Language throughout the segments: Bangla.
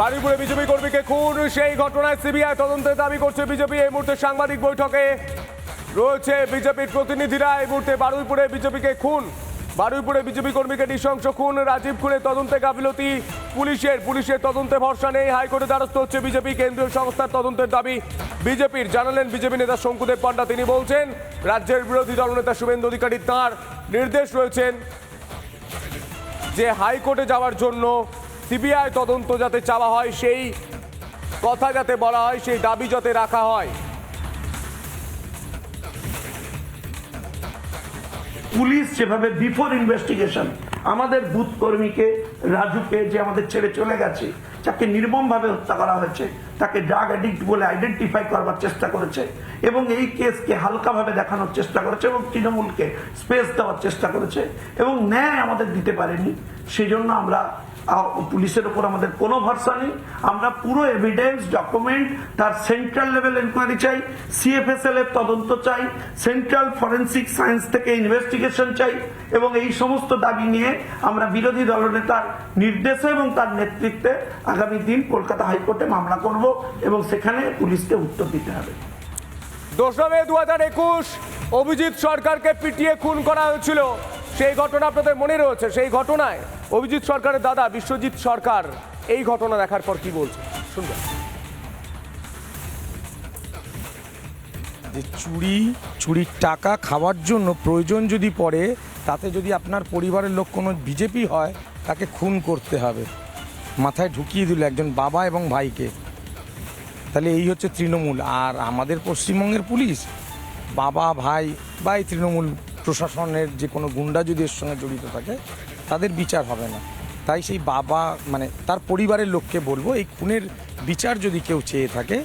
বারুইপুরে বিজেপি কর্মীকে খুন, সেই ঘটনায় সিবিআই তদন্তের দাবি করছে বিজেপি। এই মুহূর্তে সাংবাদিক বৈঠকে রয়েছে বিজেপির প্রতিনিধিরা। এই মুহূর্তে বারুইপুরে বিজেপিকে খুন, বারুইপুরে বিজেপি কর্মীকে নৃশংস খুন, রাজীব খুনে তদন্তে গাফিলতি, পুলিশের পুলিশের তদন্তে ভরসা নেই, হাইকোর্টে দ্বারস্থ হচ্ছে বিজেপি, কেন্দ্রীয় সংস্থার তদন্তের দাবি। বিজেপির জানালেন বিজেপি নেতা শঙ্কুদেব পান্ডা। তিনি বলছেন, রাজ্যের বিরোধী দলনেতা শুভেন্দু অধিকারী তাঁর নির্দেশ রয়েছেন যে হাইকোর্টে যাওয়ার জন্য সিবিআই তদন্ত যাতে চাওয়া হয়, সেই কথা যাতে বলা হয়, সেই দাবি যাতে রাখা হয়। পুলিশ যেভাবে বিফোর ইনভেস্টিগেশন, আমাদের বুথ কর্মীকে, রাজুকে যে আমাদের ছেড়ে চলে গেছে, যাকে নির্মমভাবে হত্যা করা হয়েছে তাকে ড্রাগ অ্যাডিক্ট বলে আইডেন্টিফাই করবার চেষ্টা করেছে এবং এই কেসকে হালকাভাবে দেখানোর চেষ্টা করেছে এবং তৃণমূলকে স্পেস দেওয়ার চেষ্টা করেছে এবং ন্যায় আমাদের দিতে পারেনি। সেই জন্য আমরা পুলিশের উপর আমাদের কোনো ভরসা নেই। আমরা পুরো এভিডেন্স ডকুমেন্ট তার সেন্ট্রাল লেভেল এনকোয়ারি চাই সিএফএসএল এর তদন্ত চাই সেন্ট্রাল ফরেন্সিক সায়েন্স থেকে ইনভেস্টিগেশন চাই এবং এই সমস্ত দাবি নিয়ে আমরা বিরোধী দলনেতার নির্দেশে এবং তার নেতৃত্বে আগামী দিন কলকাতা হাইকোর্টে মামলা করব। এবং সেখানে পুলিশকে উত্তর দিতে হবে। দোসরা মে দু হাজার একুশ অভিজিৎ সরকারকে পিটিয়ে খুন করা হয়েছিল। সেই ঘটনা আপনাদের মনে রয়েছে? সেই ঘটনায় অভিজিৎ সরকারের দাদা বিশ্বজিৎ সরকার এই ঘটনা দেখার পর কি বলছে শুনবেন। যে চুরি চুরির টাকা খাওয়ার জন্য প্রয়োজন যদি পড়ে তাতে যদি আপনার পরিবারের লোক কোনো বিজেপি হয় তাকে খুন করতে হবে। মাথায় ঢুকিয়ে দিল একজন বাবা এবং ভাইকে। তাহলে এই হচ্ছে তৃণমূল। আর আমাদের পশ্চিমবঙ্গের পুলিশ, বাবা, ভাই বা এই তৃণমূল প্রশাসনের যে কোনো গুন্ডা যদি এর সঙ্গে জড়িত থাকে, তাদের বিচার হবে না। তাই সেই বাবা মানে তার পরিবারের লোককে বলব, এই খুনের বিচার যদি কেউ চেয়ে থাকে,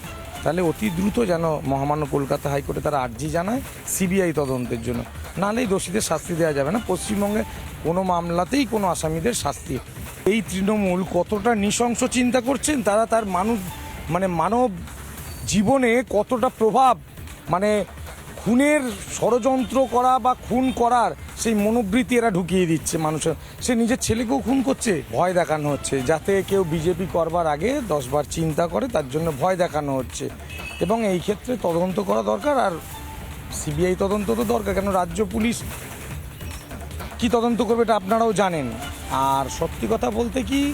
তাহলে অতি দ্রুত যেন মহামান্য কলকাতা হাইকোর্টে তারা আর্জি জানায় সিবিআই তদন্তের জন্য। নাহলে এই দোষীদের শাস্তি দেওয়া যাবে না। পশ্চিমবঙ্গে কোনো মামলাতেই কোনো আসামিদের শাস্তি। এই তৃণমূল কতটা নৃশংস চিন্তা করছেন, তারা তার মানুষ মানে মানব জীবনে কতটা প্রভাব মানে খুনের ষড়যন্ত্র করা বা খুন করার সেই মনোবৃত্তি এরা ঢুকিয়ে দিচ্ছে মানুষের। সে নিজের ছেলেকেও খুন করছে? ভয় দেখানো হচ্ছে। যাতে কেউ বিজেপি করবার আগে দশবার চিন্তা করে, তার জন্য ভয় দেখানো হচ্ছে। এবং এই ক্ষেত্রে তদন্ত করা দরকার, আর সিবিআই তদন্ত তো দরকার, কেন রাজ্য পুলিশ কি তদন্ত করবে এটা আপনারাও জানেন। আর সত্যি কথা বলতে কি